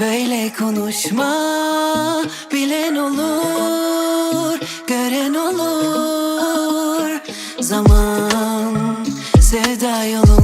Böyle konuşma bilen olur gören olur. Zaman sevda yolu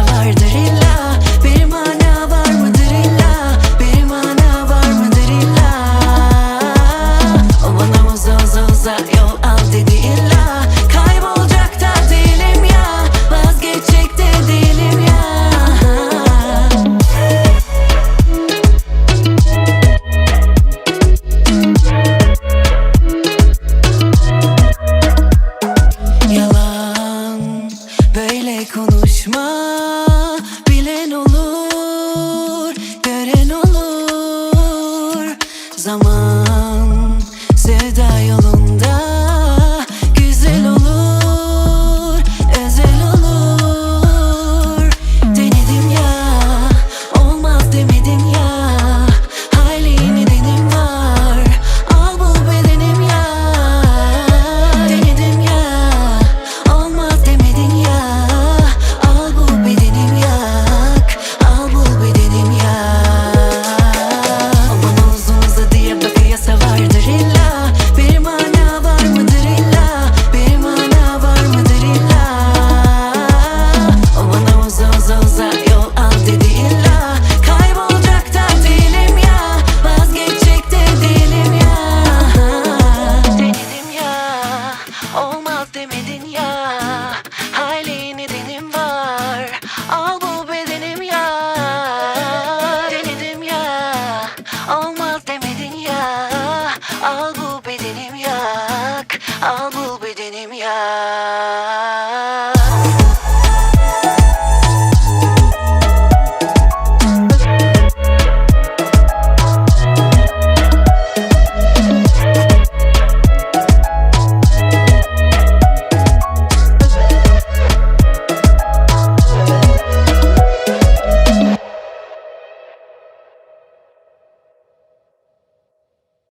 vardır illa konuşma Al bul bedenim ya.